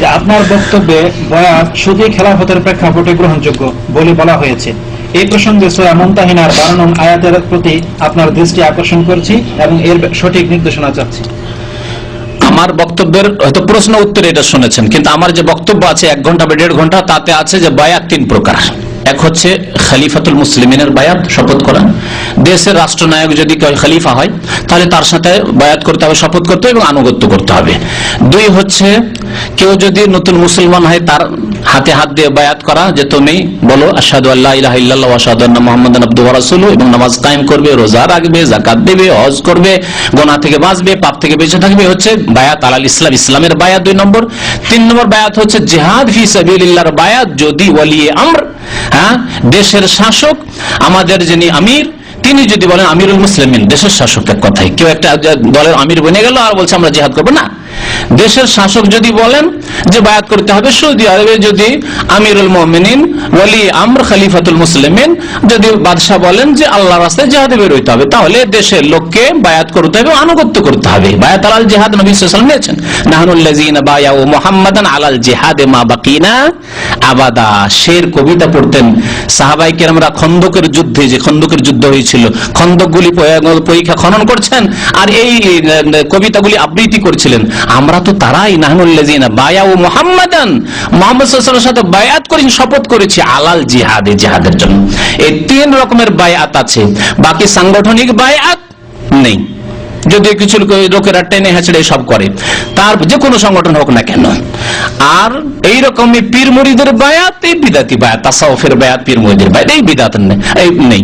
যে আপনার বক্তব্যে বয়াত শুধুই খেলাফতের প্রেক্ষাপটে গ্রহণযোগ্য বলে বলা হয়েছে। এই প্রসঙ্গে সোয়া মমতাহিনার বারো নং আয়াতের প্রতি আপনার দৃষ্টি আকর্ষণ করছি এবং এর সঠিক নির্দেশনা চাচ্ছি। আমার বক্তব্যের হয়তো প্রশ্ন উত্তরে এটা শুনেছেন, কিন্তু আমার যে বক্তব্য আছে এক ঘণ্টা বা দেড় ঘণ্টা তাতে আছে যে বায়াত তিন প্রকার। এক হচ্ছে খালিফাতুল মুসলিমিনের বায়াত শপথ করা। দেশের রাষ্ট্রনায়ক যদি খালিফা হয়, তাহলে তার সাথে বায়াত করতে হবে, শপথ করতে হবে এবং আনুগত্য করতে হবে। দুই হচ্ছে, কেউ যদি নতুন মুসলমান হয়, তার হাতে হাত দিয়ে বায়াত করা যে তুমি বলো আসাদু আল্লাহ ইলাহা ইল্লাল্লাহ আসাদু আন্না মুহাম্মাদান আবদুহু ওয়া এবং নামাজ কায়েম করবে, রোজা রাখবে, যাকাত দেবে, হজ করবে, গোনা থেকে বাঁচবে, পাপ থেকে বেঁচে থাকবে হচ্ছে বায়াত আলাল ইসলাম। ইসলামের বায়াত দুই নম্বর। তিন নম্বর বায়াত হচ্ছে জিহাদ ফি সাবিলিল্লাহর বায়াত, যদি ওয়ালি আমর হ্যাঁ দেশের শাসক আমাদের যিনি আমির, তিনি যদি বলেন আমিরুল মুসলিমিন, দেশের শাসক এক কেউ একটা দলের আমির বনে গেল আর বলছে, আমরা জিহাদ করব না। দেশের শাসক যদি বলেন যে বায়াত করতে হবে, সৌদি আরবে যদি আমিরুল মোমিনিন, ওয়ালি আমর খলিফাতুল মুসলিমিন যদি বাদশাহ বলেন যে আল্লাহ রাস্তায় জেহাদে বেরোইতে হবে, তাহলে দেশের লোককে বায়াত করতে হবে, আনুগত্য করতে হবে। বায়াত আলাল জেহাদ নবী সাল্লাম নিয়েছেন। নাহনুল্লাযিন বায়াউ মুহাম্মাদান আলাল জিহাদে মা বাকিনা। আবাদা, শের কবিতা পড়তেন। সাহাবাই কেরামরা খন্দকের যুদ্ধে, যে খন্দকের যুদ্ধ হয়েছিল, খন্দকগুলি পরীক্ষা খনন করছেন, আর এই কবিতাগুলি আবৃত্তি করছিলেন। আমরা তো তারাই নাহনুল্লাযিনা বায়াউ মুহাম্মাদান। মুহাম্মদ সাথে বায়াত করেছি শপথ করেছি আলাল জিহাদে, জিহাদের জন্য। এই তিন রকমের বায়াত আছে। বাকি সাংগঠনিক বায়াত নেই। যদি কিছু লোকেরা টেনে হেঁচড়ে সব করে। তার যে কোনো সংগঠন হোক না কেন। আর এই রকমই পীর মুড়িদের বায়াত, এই বিদাতি বায়াত, তাসাউফের বায়াত, পীর মুড়িদের বায়াত, এই বিদাত নেই।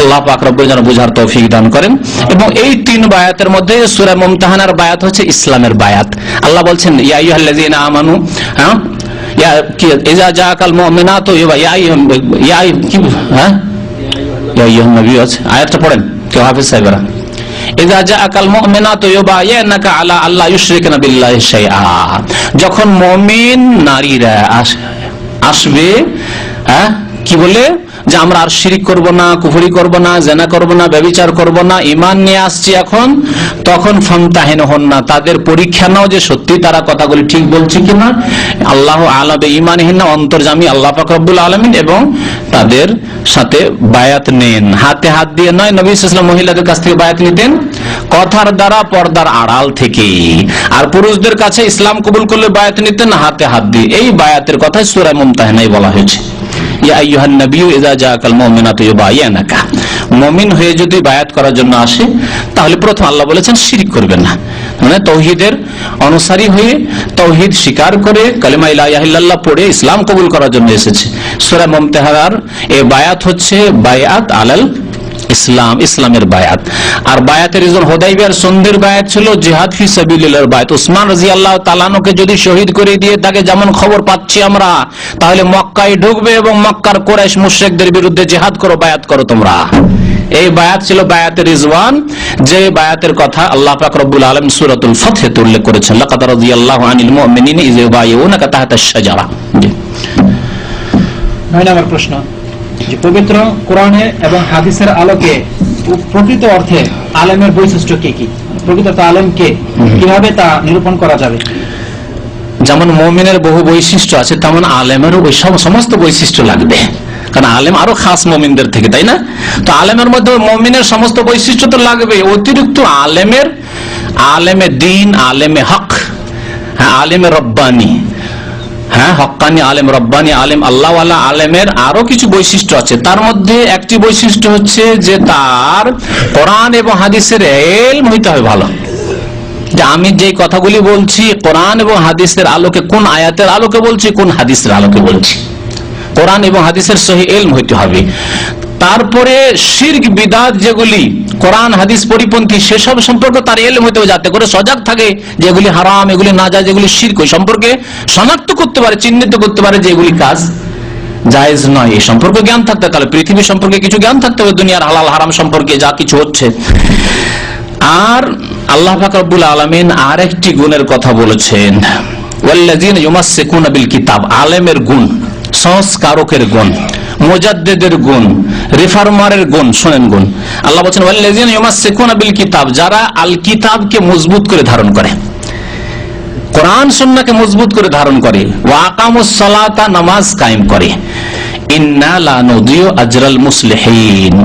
আল্লাহ পাক রব্বুল যেন বুঝার তৌফিক দান করেন। এবং এই তিন বায়াতের মধ্যে সূরা মুমতাহানার বায়াত হচ্ছে ইসলামের বায়াত। আল্লাহ বলছেন, ইয়া আইয়ুহাল্লাযীনা আমানু হ্যাঁ? ইয়া ইজা জাআকাল মুমিনাতু ইয়া ইয়া কি হ্যাঁ? ইয়া নবী আছে। আয়াতটা পড়েন, কেউ হাফেজ সাহেবরা। ইযা জাআকাল মুমিনাতু ইউবায়িনাকা আলা আল্লা ইউশরিকনা বিল্লাহি শাইআ। যখন মুমিন নারীরা আস- আসবে হ্যাঁ কি বলে যে আমরা আর শিরিক করব না, কুফরি করব না, জেনা করব না ব্যভিচার করব না ইমান নিয়ে আসছি এখন, তখন ফামতাহিন হন না। তাদের পরীক্ষা নাও যে সত্যি তারা কথাগুলি ঠিক বলছে কিনা। আল্লাহ আলাবে ইমানহীন না, অন্তর্জামী আল্লাহ পাক রব্বুল আলামিন এবং তাদের সাথে বায়াত নেন। হাতে হাত দিয়ে নয়, নবী ইসলাম মহিলাদের কাছ থেকে বায়াত নিতেন। কথার দ্বারা, পর্দার আড়াল থেকে আর পুরুষদের কাছে ইসলাম কবুল করলে বায়াত নিতেন, হাতে হাত দিয়ে। এই বায়াতের কথাই সূরা মুমতাহিনায় বলা হয়েছে। মুমিন হয়ে যদি বায়াত করার জন্য আসে, তাহলে প্রথম আল্লাহ বলেছেন শিরিক করবেন না। মানে তৌহিদের অনুসারী হয়ে তৌহিদ স্বীকার করে কালিমা ইলা পড়ে ইসলাম কবুল করার জন্য এসেছে। সুরা মমতেহার, এ বায়াত হচ্ছে বায়াত আলাল ইসলাম, ইসলামের বায়াত। আর বায়াতের ইজন হোদাইবিয়ার সন্ধ্যের বায়াত ছিল জিহাদ ফি সাবিলিল্লাহর বায়াত। উসমান রাদিয়াল্লাহু তাআলাকে যদি শহীদ করে দিয়ে তাকে যেমন খবর পাচ্ছি আমরা, তাহলে মক্কায় ঢুকবে এবং মক্কার কোরাইশ মুশরিকদের বিরুদ্ধে জিহাদ করো, বায়াত করো তোমরা। এই বায়াত ছিল বায়াতের রিজওয়ান। যে বায়াতের কথা আল্লাহ পাক রব্বুল আলামিন সূরাতুল ফাতহে উল্লেখ করেছেন, লাকাদ রাদিয়াল্লাহু আনিল মুমিনিনা ইয ইউবায়িউনাকা তাহতা আশ-শাজারা। জি। নয় নম্বর প্রশ্ন। যে পবিত্র কোরআনে এবং হাদিসের আলোকে প্রকৃত অর্থে আলেমের বৈশিষ্ট্য কি কি? প্রকৃত আলেম কে? কীভাবে তা নিরূপণ করা যাবে? যেমন মমিনের বহু বৈশিষ্ট্য আছে তেমন আলেমেরও ওই সমস্ত বৈশিষ্ট্য লাগবে। কারণ আলেম আরও খাস মমিনদের থেকে তাই না? তো আলেমের মধ্যে মমিনের সমস্ত বৈশিষ্ট্য তো লাগবে। অতিরিক্ত আলেমের আলেমে দিন আলেমে হক হ্যাঁ আলেমে রব্বানি। হ্যাঁ? হক্কানি আলেম, রব্বানি আলেম আল্লাহ আলেমের আরও কিছু বৈশিষ্ট্য আছে। তার মধ্যে একটি বৈশিষ্ট্য হচ্ছে যে তার কোরআন এবং হাদিসের এলম হইতে হবে ভালো। যে আমি যে কথাগুলি বলছি, কোরআন এবং হাদিসের আলোকে কোন আয়াতের আলোকে বলছি, কোন হাদিসের আলোকে বলছি। কোরআন এবং হাদিসের সহি এলম হইতে হবে। তারপরে শির্ক, বিদাত যেগুলি কোরআন, হাদিস, পরিপন্থী, সেসব সম্পর্কে তার এলম হইতে যাতে করে সজাগ থাকে যেগুলি হারাম, এগুলি না যায়, যেগুলি শির্ক। ওই সম্পর্কে শনাক্ত করতে পারে, চিহ্নিত করতে পারে যে এগুলি কাজ জায়েজ নয়। এই সম্পর্কে জ্ঞান থাকতে তাহলে পৃথিবী সম্পর্কে কিছু জ্ঞান থাকতে হবে, দুনিয়ার হালাল, হারাম সম্পর্কে যা কিছু হচ্ছে। আর আল্লাহ ফাকরুল আলমিন আর একটি গুণের কথা বলেছেন। ওয়াল্লাযীনা ইউমাসসিকুনা বিল কিতাব, আলেমের গুণ, সংস্কারকের গুণ। মুজাদ্দিদের গুণ, রিফর্মারের গুণ, শোনেন গুণ। আল্লাহ বলছেন, ওয়াল্লাযীনা ইউমাসসিকুনা বিল কিতাব যারা আল কিতাবকে মজবুত করে ধারণ করে। কোরআন সুন্নাকে মজবুত করে ধারণ করে। ওয়াকামুস সালাতা নামাজ কায়েম করে।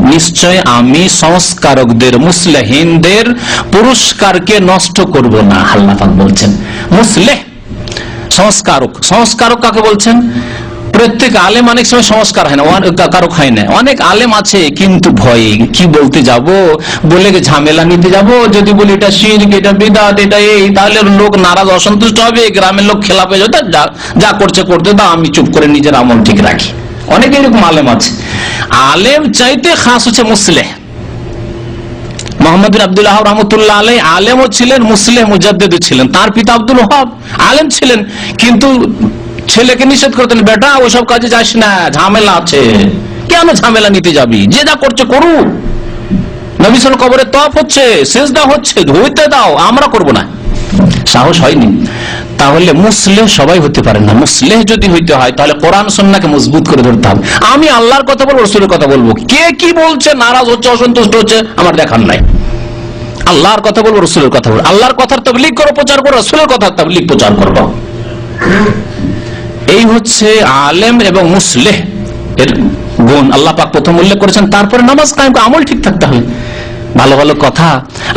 নিশ্চয় আমি সংস্কারকদের, মুসলিহিনদের পুরস্কারকে নষ্ট করব না, আল্লাহ বলছেন। মুসলিহ, সংস্কারক। সংস্কারক কাকে বলছেন? প্রত্যেক আলেম অনেক সময় সংস্কার হয় না কারক হয় না অনেক আলেম আছে, কিন্তু ভয়ে, কি বলতে যাব? বলে ঝামেলা নিতে যাব, যদি বলি এটা শিরক, এটা বিদাত, এটা এই, তাহলে লোক নারাজ, অসন্তুষ্ট হবে, গ্রামের লোক খেলাপে যাবে, যা যা করছে, করতে দাও, আমি চুপ করে নিজের আমল ঠিক রাখি। অনেক এরকম আলেম আছে। আলেম চাইতে খাস হচ্ছে মুসলেহ। মোহাম্মদ আব্দুল্লাহ রহমতুল্লাহ আলাই আলেমও ছিলেন মুসলিম মুজাদ্দেদ ছিলেন। তার পিতা আব্দুল ওহাব আলেম ছিলেন, কিন্তু ছেলেকে নিষেধ করতেন বেটা ওসব কাজে যাস না, ঝামেলা আছে। কেন ঝামেলা নিতে যাবি? যে যা করছে করুক। নবিসল কবরে তপ হচ্ছে, সেজদা হচ্ছে হইতে দাও, আমরা করব না। সাহস হয়নি। তাহলে মুসলেহ সবাই হতে পারে না। মুসলেহ যদি হইতে হয়, তাহলে কোরআন সন্নাকে মজবুত করে ধরতে হবে। আমি আল্লাহর কথা বলব, রসুলের কথা বলব। কে কি বলছে, নারাজ হচ্ছে, অসন্তুষ্ট হচ্ছে, আমার দেখার নাই। আল্লাহর কথা বলব, রসুলের কথা বলব। আল্লাহর কথার তবলিগ করো, প্রচার করো, রসুলের কথার তবলিগ প্রচার করব। এই হচ্ছে আলেম এবং মুসলেহ এর গুণ। আল্লাহ পাক প্রথম উল্লেখ করেছেন, তারপরে নামাজ কায়েম আমল ঠিক থাকতে হবে। ভালো ভালো কথা,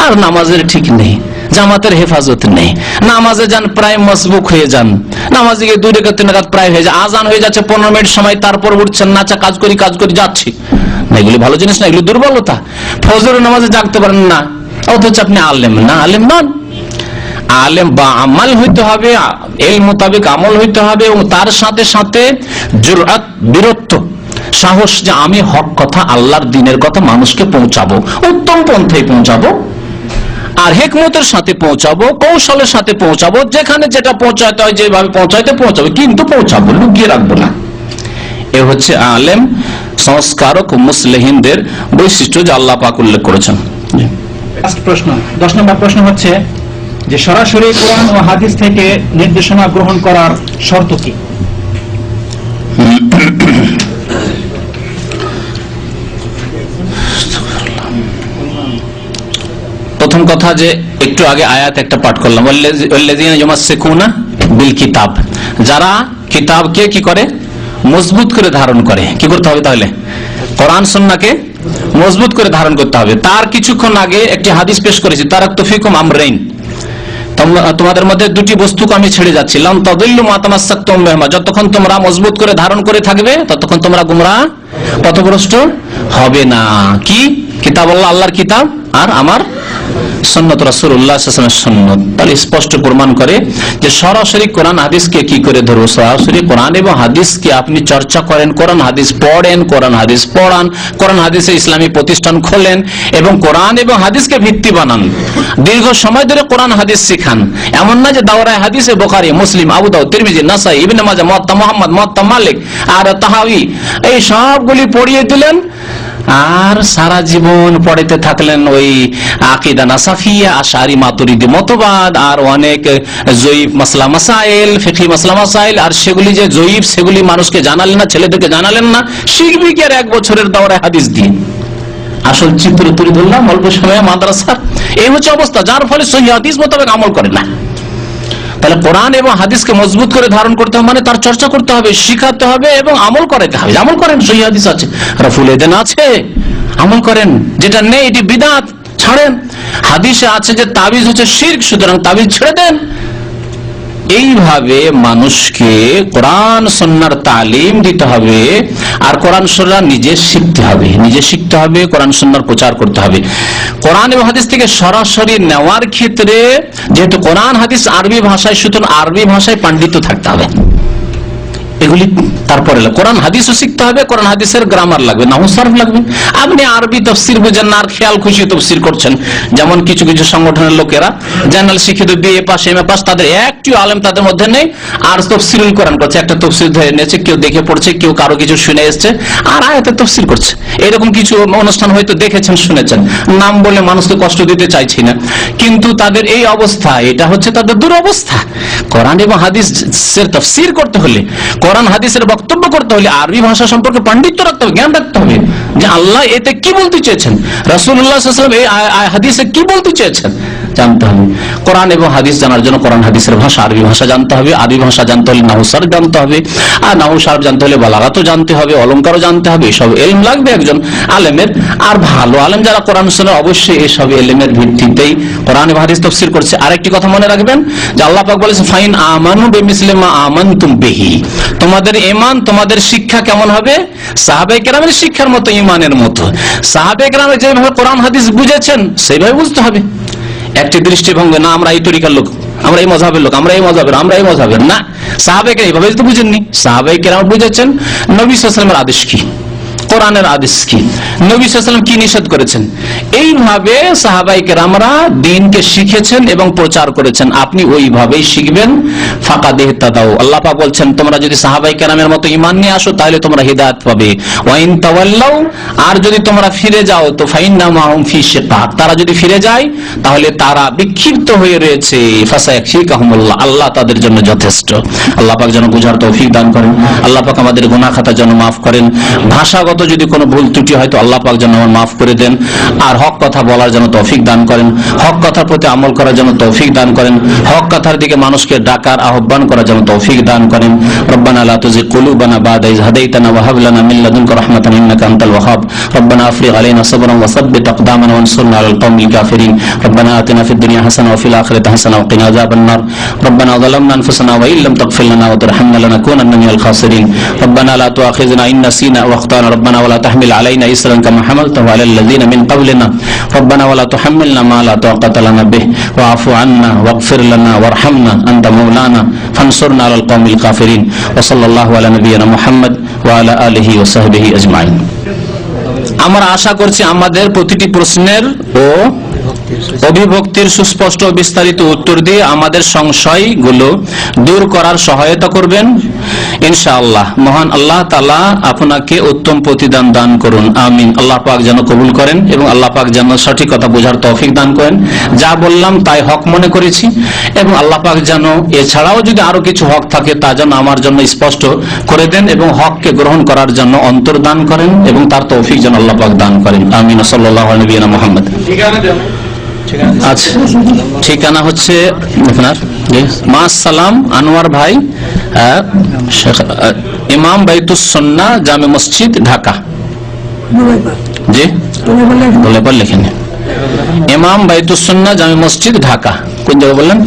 আর নামাজের ঠিক নেই, জামাতের হেফাজত নেই। নামাজে যান, প্রায় মসবুক হয়ে যান। নামাজে গিয়ে দুই রেখা রেখাত প্রায় হয়ে যায়। আজান হয়ে যাচ্ছে, পনেরো মিনিট সময়, তারপর উঠছেন, নাচা কাজ করি কাজ করি, যাচ্ছি। না, এগুলি ভালো জিনিস না, এগুলি দুর্বলতা। ফজর নামাজে জাগতে পারেন না, অথচ আপনি আলেম না, আলেম নন। আলেম বা আমাল হইতে হবে এল মোতাবেক আমল হইতে হবে এবং তার সাথে সাথে জুরআত, বীরত্ব, সাহস যে আমি হক কথা, আল্লাহর দিনের কথা মানুষকে পৌঁছাবো, উত্তম পন্থায় পৌঁছাবো আর হেকমতের সাথে পৌঁছাবো, কৌশলের সাথে পৌঁছাবো, যেখানে যেটা পৌঁছাতে হয়, যেভাবে পৌঁছাইতে পৌঁছাবো, কিন্তু পৌঁছাবো, লুকিয়ে রাখব না এ হচ্ছে আলেম, সংস্কারক ও মুসলিহিনদের বৈশিষ্ট্য যে আল্লাহ পাক উল্লেখ করেছেন। প্রশ্ন, দশ নম্বর প্রশ্ন হচ্ছে যে সরাসরি কোরআন ও হাদিস থেকে নির্দেশনা গ্রহণ করার শর্ত কি? প্রথম কথা যে একটু আগে আয়াত একটা পাঠ করলাম বিল কিতাব। যারা কিতাবকে কি করে? মজবুত করে ধারণ করে। কি করতে হবে তাহলে? কোরআন সুন্নাহকে মজবুত করে ধারণ করতে হবে। তার কিছুক্ষণ আগে একটি হাদিস পেশ করেছি তারাক তফিকুম আমরাইন। তোমাদের মধ্যে দুটি বস্তুকে আমি ছেড়ে বিহিমা যতক্ষণ তোমরা মজবুত করে ধারণ করে থাকবে, ততক্ষণ তোমরা গুমরা পথভ্রষ্ট হবে না। কি? কিতাব আল্লাহ, আল্লাহর কিতাব আর আমার সন্নত রাসূলুল্লাহ সাল্লাল্লাহু আলাইহি সন্ন্যত তাহলে স্পষ্ট প্রমাণ করে যে সরাসরি কোরআন, হাদিসকে কি করে ধরবো? সরাসরি কোরআন এবং হাদিসকে আপনি চর্চা করেন, কোরআন, হাদিস পড়েন, কোরআন, হাদিস পড়ান, কোরআন, হাদিসে ইসলামী প্রতিষ্ঠান খোলেন এবং কোরআন এবং হাদিসকে ভিত্তি বানান। দীর্ঘ সময় ধরে কোরআন, হাদিস শিখান। এমন না যে দাওরায় হাদিসে বোখারি, মুসলিম, আবু দাউদ, তিরমিজি, নাসাই, ইবিন মাজা মুয়াত্তা মুহাম্মদ, মুয়াত্তা মালিক, আর তাহাবি এই সবগুলি পড়িয়ে দিলেন। আর সারা জীবন পড়াইতে থাকলেন ওই আকিদা নাসাফিয়া আশারি মাতুরিদি মতবাদ, আর অনেক জয়ীফ মাসলা মাসাইল ফিকি মাসলা মাসাইল, আর সেগুলি যে জয়ীফ, সেগুলি মানুষকে জানালেন না, ছেলেদেরকে জানালেন না শিখবি কি আর এক বছরের দাওরায় হাদিস দিয়ে। আসল চিত্র তুলে ধরলাম অল্প সময়ে মাদ্রাসা এই হচ্ছে অবস্থা, যার ফলে সহি হাদিস মোতাবেক আমল করে না। তাহলে কোরআন এবং হাদিসকে মজবুত করে ধারণ করতে হবে মানে তার চর্চা করতে হবে, শিখাতে হবে এবং আমল করাতে হবে। আমল করেন, সহি হাদিস আছে। রফুল এদেন আছে। আমল করেন, যেটা নেই, এটি বিদাত। ছাড়েন। হাদিসে আছে যে তাবিজ হচ্ছে শির্ক, সুতরাং তাবিজ ছেড়ে দেন। এইভাবে মানুষকে কোরআন সন্ন্যার তালিম দিতে হবে আর কোরআন, সন্না নিজে শিখতে হবে। নিজে শিখতে হবে, কোরআন সন্ন্যার প্রচার করতে হবে। কোরআন এবং হাদিস থেকে সরাসরি নেওয়ার ক্ষেত্রে যেহেতু কোরআন, হাদিস আরবি ভাষায়, সুতরাং আরবি ভাষায় পাণ্ডিত্য থাকতে হবে। এগুলি তারপরে কোরআন হাদিসও শিখতে হবে, কোরআন হাদিসের গ্রামার লাগবে নাহুসার্ফ লাগবে। আপনি আরবি তফসির বুঝেন না, আর খেয়াল, খুশি তফসির করছেন। যেমন কিছু কিছু সংগঠনের লোকেরা জেনারেল শিক্ষিত BA pass M A pass, তাদের একটিও আলেম তাদের মধ্যে নেই, আর তফসিরুল কোরআন করছে। একটা তফসির ধরে নিয়েছে, কেউ দেখে পড়ছে, কেউ কারও কিছু শুনে এসছে, আর আয়াতে তফসির করছে। এরকম কিছু অনুষ্ঠান হয়তো দেখেছেন, শুনেছেন। নাম বলে মানুষকে কষ্ট দিতে চাইছি না। কিন্তু তাদের এই অবস্থা, এটা হচ্ছে তাদের দুরবস্থা। কোরআন এবং হাদিসের তফসির করতে হলে কোরআন হাদিসের বক্তব্য করতে হলে আরবি ভাষা সম্পর্কে পাণ্ডিত্য রাখতে হবে, জ্ঞান রাখতে হবে যে আল্লাহ এতে কি বলতে চেয়েছেন? রাসুল্লাহ হাদিসে কি বলতে চেয়েছেন? জানতে হবে। কোরআন এবং হাদিস জানার জন্য কোরআন হাদিসের ভাষা, আরবি ভাষা জানতে হবে, আরবি ভাষা জানতে হলে নাহুসার জানতে হবে, আর নাহুসার জানতে হলে বালাগাতও জানতে হবে, অলঙ্কারও জানতে হবে, এসব এলম লাগবে একজন আলেমের। আর ভালো আলেম যারা কোরআন শুনে অবশ্যই এসব এলেমের ভিত্তিতেই কোরআন এবং হাদিস তফসির করছে। আরেকটি কথা মনে রাখবেন, যে আল্লাহ পাক বলেছে ফাইন আমানু বেমিসলিমা আমানতুম বিহি। তোমাদের ইমান তোমাদের শিক্ষা কেমন হবে? সাহাবে কেরামের শিক্ষার মতো ইমানের মতো। সাহাবে কেরামের যেভাবে কোরআন, হাদিস বুঝেছেন, সেইভাবে বুঝতে হবে। একটি দৃষ্টিভঙ্গি, না, আমরা এই তরিকার লোক, আমরা এই মজাবের লোক, আমরা এই মজাবের, আমরা এই মজাবের, না। সাহাবেকে এইভাবে তো বুঝেননি। সাহাবেকে বুঝেছেন, নবী সালামের আদেশ কি? কোরআনের আদেশ কি? নবী সাল্লাম কি নিষেধ করেছেন? এইভাবে সাহাবাই কেরামরা দিনকে শিখেছেন এবং প্রচার করেছেন। আপনি ওইভাবেই শিখবেন। ফাঁকা দেহ দাও আল্লাহ পাক বলছেন, তোমরা যদি সাহাবাই কেরামের মতো ইমান নিয়ে আসো, তাহলে তোমরা হিদায়ত পাবে। ওয়াইন তাওয়াল্লাও আর যদি তোমরা ফিরে যাও, তো ফাইন্না মাহুম ফি শিকাক। তারা যদি ফিরে যায়, তাহলে তারা বিক্ষিপ্ত হয়ে রয়েছে। ফাসায়াকফিকাহুমুল্লাহ আল্লাহ তাদের জন্য যথেষ্ট। আল্লাহ পাক যেন বুঝার তৌফিক দান করেন। আল্লাহ পাক আমাদের গুনাহ খাতা যেন মাফ করেন। ভাষাগত যদি কোনো ভুল ত্রুটি হয় তো আল্লাহ পাক যেন আমার মাফ করে দেন আর হক কথা বলার জন্য তৌফিক দান করেন হক কথার প্রতি আমল করার জন্য তৌফিক দান করেন হক কথার দিকে মানুষকে ডাকার আহ্বান করার জন্য তৌফিক দান করেন রব্বানা লা তুযিগ কুলুবানা বাদা ইয হাদাইতানা ওয়া হাব লানা মিন লাদুনকা রাহমাতান ইন্নাকা আনতাল ওয়াহ্হাব রব্বানা আফরিগ আলাইনা সাবরান ওয়া সাব্বিত আকদামানা ওয়ানসুরনা আলাল কওমিল কাফিরিন রব্বানা আতিনা ফিদ দুনিয়া হাসানাহ ওয়া ফিল আখিরাতি হাসানাহ ওয়া কিনা আযাবান নার রব্বানা ظلمنا انفسنا وان لم تغفر لنا وترحمنا لنكونن من الخاسرين ربنا لا تؤاخذنا ان نسينا واخطانا ربنا ولا تحمل علينا اسرا كما حملته على الذين من قبلنا ربنا ولا تحملنا ما لا طاقة لنا به واعف عنا واغفر لنا وارحمنا انت مولانا فانصرنا على القوم الكافرين وصلى الله على نبينا محمد وعلى اله وصحبه اجمعين আমরা আশা করছি আমাদের প্রতিটি প্রশ্নের ও অভিভক্তির সুস্পষ্ট বিস্তারিত উত্তর দিয়ে আমাদের সংশয়গুলো দূর করার সহায়তা করবেন। ইনশাআল্লাহ। মহান আল্লাহ তালা আপনাকে উত্তম প্রতিদান দান করুন। আমিন। আল্লাহ পাক যেন কবুল করেন এবং আল্লাহ পাক যেন সঠিক কথা বোঝার তৌফিক দান করেন। যা বললাম তাই হক মনে করেছি এবং আল্লাহ পাক যেন এছাড়াও যদি আরও কিছু হক থাকে তা যেন আমার জন্য স্পষ্ট করে দেন এবং হককে গ্রহণ করার জন্য অন্তর দান করেন এবং তার তৌফিক যেন আল্লাহ পাক দান করেন। আমিন। সাল্লাহ নবীনা মোহাম্মদ। আচ্ছা ঠিকানা হচ্ছে আপনার মা সালাম আনোয়ার ভাই ইমাম বাইতুসন্না জামে মসজিদ ঢাকা। জি বলে লেখেন ইমাম বাইতুসন্না জামে মসজিদ ঢাকা। কোন জায়গা বললেন?